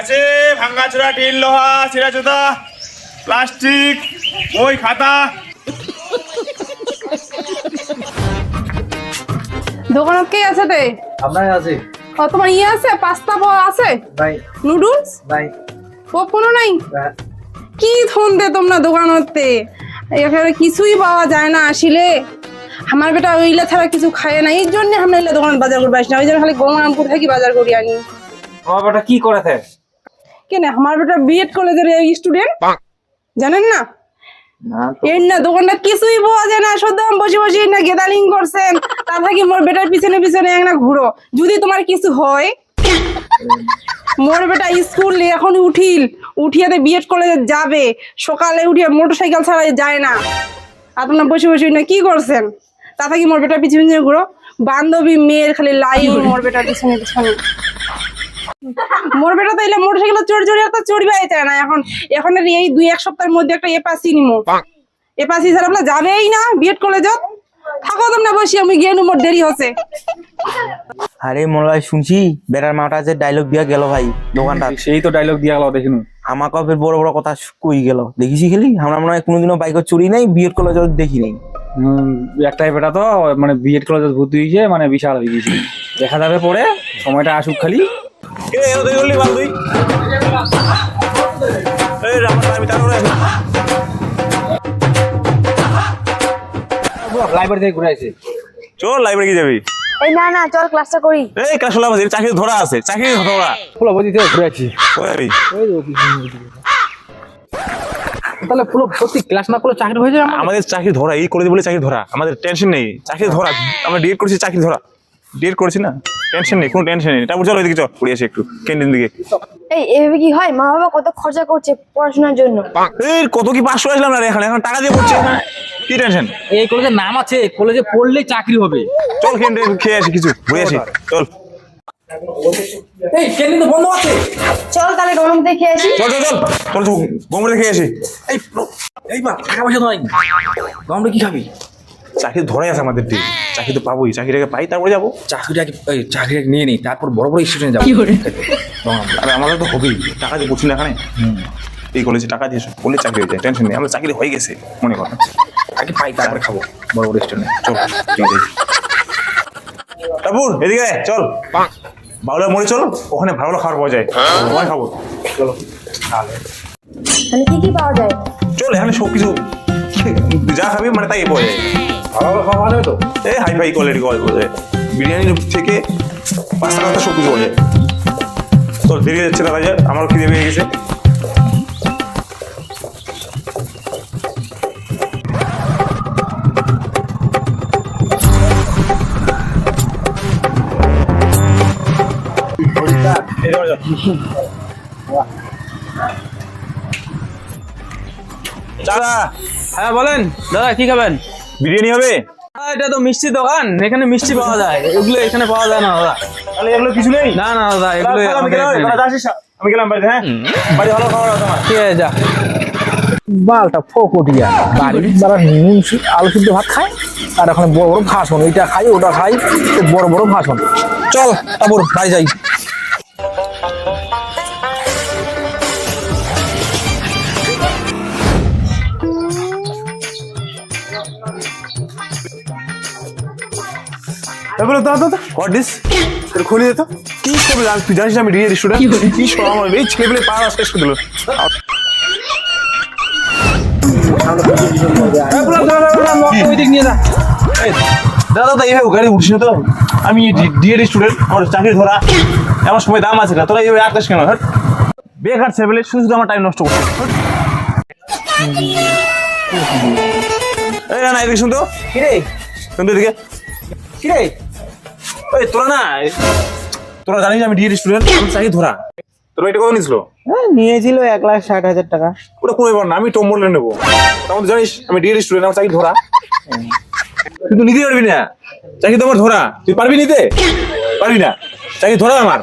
আছে ভাঙ্গাচোরা টিন লোহা ছিঁড়া জুতা প্লাস্টিক বই খাতা। দোকানত কে আছে তে আপনার আছে। ও তোমার ইয়ে আছে? পাস্তা পাওয়া আছে? নাই। নুডলস? নাই। পপকর্নও নাই? কি ধন্দে তোমরা দোকানতে? এখানে কিছুই পাওয়া যায় না আসিলে। আমার বেটা ওইলা ছাড়া কিছু খায় না। এই জন্য আমরা এলে দোকান বাজার করব আসি না। ওই জন্য খালি গঙ্গারামপুর থেকে বাজার করি আনি। আমার বেটা কি করেছে কেন আমার বেটা বিএড কলেজের স্টুডেন্ট জানেন না? না না দোকানটা কিছুই পাওয়া যায় না। শুধু বসে বসে না গেদারিং করছেন। তা থাকি মোর বেটার পিছনে পিছনে এক না ঘুরো। যদি তোমার কিছু হয় মোর বেটা স্কুল এখন উঠিল। উঠিয়াতে বিএড কলেজে যাবে। সকালে উঠিয়ে মোটর সাইকেল ছাড়া যায় না। আপনার বসে বসে না কি করছেন? তা থাকি মোর বেটার পিছনে পিছনে ঘুরো। বান্ধবী মেয়ের খালি লাইন মোর বেটার পিছনে পিছনে। মোর বেটা তো এলে মোটর সাইকেল চড়ি চড়ি তো চড়িবাই চায় না। এখন এখন এই দুই এক সপ্তাহের মধ্যে একটা এপাসি নিমো। এপাসি ছাড়া বলে যাবেই না বিএড কলেজত থাকো তোমরা বসি আমি গিয়ে মোর দেরি হচ্ছে। আরে হয় শুনছি? বেড়ার মাটা যে ডায়লগ দিয়া গেল ভাই দোকানটা সেই তো ডায়লগ দিয়া গেল দেখিনু। আমাকে ফের বড় বড় কথা কই গেল। দেখিছি খেলি? আমরা মনে হয় কোনোদিনও বাইক চুরি নাই বিয়ের কলেজ দেখি নাই হুম, একটাই বেটা তো মানে বিএড কলেজে ভর্তি হয়েছে মানে বিশাল হয়ে গেছে। দেখা যাবে পরে সময়টা আসুক খালি। এ এত দেরি করলি বাল তুই? এই রে, আমি তারপরে আসি। লাইব্রেরি থেকে ঘুরে আসে। চল লাইব্রেরি কি যাবি? এই না না চল ক্লাসটা করি। এই ক্লাস হলাম চাকরি ধরা আছে চাকরি ধরা। ফুলো বদি থেকে ঘুরে আসছি ওই। তাহলে ক্লাস না করলে চাকরি হয়ে যাবে আমাদের? চাকরি ধরা এই কলেজে বলে চাকরি ধরা। আমাদের টেনশন নেই চাকরি ধরা। আমরা ডিএড করছি চাকরি ধরা। ডিএড করেছি না? টেনশন নেই কোনো টেনশন নেই। তারপর চলো এদিকে চল পড়ে আসি একটু ক্যান্টিন দিকে। এই এভাবে কি হয়? মা বাবা কত খরচা করছে পড়াশোনার জন্য? এই কত কি পাঁচশো আসলাম না রে এখানে? এখন টাকা দিয়ে পড়ছে। কি টেনশন এই কলেজে নাম আছে কলেজে পড়লেই চাকরি হবে। চল ক্যান্টিন খেয়ে আসি কিছু ঘুরে আসি চল। এই ক্যান্টিন তো বন্ধ আছে। চল তাহলে গরম দেখে আসি। চল চল চল চল চল গোমরে খেয়ে আসি। এই টাকা পয়সা তো নাই গমরে কি খাবি? চাকরি ধরাই আছে আমাদের দিকে চাকরি তো পাবোই চাকরিটাকে পাই তারপরে যাব। চাকরিটা এই চাকরিটা নিয়ে নিই তারপর বড় বড় স্টুডেন্ট যাব। আর আমাদের তো হবেই টাকা দিয়ে পড়ছি না এখানে। এই কলেজে টাকা দিয়ে বললে চাকরি হয়ে যায় টেনশন নেই। আমাদের চাকরি হয়ে গেছে মনে কর। আগে পাই তারপরে খাব বড় বড় স্টুডেন্ট চল তারপর এদিকে চল। বাউলা মরে চল ওখানে ভালো ভালো খাবার পাওয়া যায়। ওখানে খাব। চলো। মানে কি কি পাওয়া যায়? চল এখানে সব কিছু যা খাবি মানে তাই পাওয়া যায়। ভালো ভালো খাওয়া যাবে তো। এই হাই ফাই কোয়ালিটি পাওয়া যায় বিরিয়ানি থেকে পাঁচটা কথা সব কিছু যায় তোর দেরি যাচ্ছে দাদা যা আমারও খিদে পেয়ে গেছে। দাদা হ্যাঁ বলেন। দাদা কি খাবেন? বিরিয়ানি হবে? এটা তো মিষ্টি দোকান এখানে মিষ্টি পাওয়া যায়। এগুলো এখানে পাওয়া যায় না দাদা। তাহলে এগুলো কিছু নেই? না না দাদা এগুলো আমি গেলাম, বাড়িতে হ্যাঁ? বাড়ি ভালো খাবার আছে আমার। ঠিক আছে যা। বালটা ফোকটিয়া। বাড়ির যারা নুন আলু সিদ্ধ ভাত খায় আর এখন বড় বড় ভাষণ এটা খাই ওটা খাই বড় বড় ভাষণ। চল তারপর বাড়ি যাই। তারপরে দাদা দাদা হোয়াট দিস এটা খুলে দিত কি করবে জান- তুই জানিস আমি ডিএড স্টুডেন্ট কি সব আমার এই ছেলেপেলে পাওয়া শেষ করে দিল দাদা দাদা এইভাবে গাড়ি উঠিস না তো? আমি ডিএড স্টুডেন্ট আমার চাকরি ধরা। আমার সময় দাম আছে না তোরা এইভাবে আকাশ কেন? হ্যাঁ বেকার ছেলেপেলে শুধু আমার টাইম নষ্ট করছে। এই না এদিকে শুনতো কিরে শুনতো এদিকে। কিরে ওই তোরা না তোরা জানিস আমি ডিএড স্টুডেন্ট চাকরি ধরা। তোরা এটা কত নিয়েছিল? হ্যাঁ নিয়েছিল এক লাখ ষাট হাজার টাকা। ওটা কোনো ব্যাপার না আমি টম বলে নেব। তখন জানিস আমি ডিএড স্টুডেন্ট আমার চাকরি ধরা। কিন্তু নিতে পারবি না। চাকরি তোমার ধরা? তুই পারবি নিতে? পারবি না। চাকরি ধরা আমার?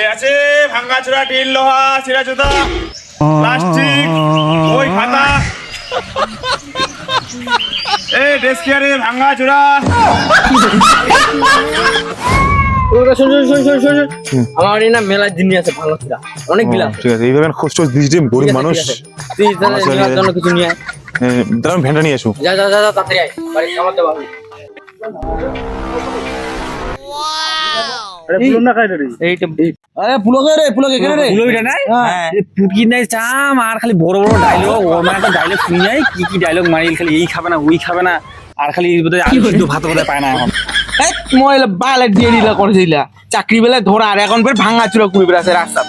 এই আছে ভাঙ্গা চোরা টিন লোহা ছিঁড়া জুতা প্লাস্টিক ওই খাতা। এই ডেস্কিয়ারে ভাঙ্গা চোরা। আমার না মেলার জিনিস আছে ভালো অনেক গিলাস ঠিক আছে এইভাবে গরিব মানুষ তুই ছেলে- জন্য কিছু নিয়ে আয়। এ, দাঁড়ান ভ্যানটা নিয়ে আসো যা যা যা যা তাড়াতাড়ি আয়। বাড়ি খাবার দেওয়া হবে এইটা আরে পুলকে রে পুলকে কেন রে। পুলবিটা নাই? হ্যাঁ। পুটকি নাই চাম আর খালি বড় বড় ডায়লগ ওর মানে একটা ডায়লগ শুনি নাই কি কি ডায়লগ মারিল খালি এই খাবে না ওই খাবে না আর খালি বোধহয় আলু সিদ্ধ ভাত বোধহয় পায় না এখন। এই ময়লা বালে দিয়ে দিলা করে দিলা চাকরি বেলায় ধরা আর এখন ফের ভাঙা চুরা কুড়ি বেড়াছে রাস্তা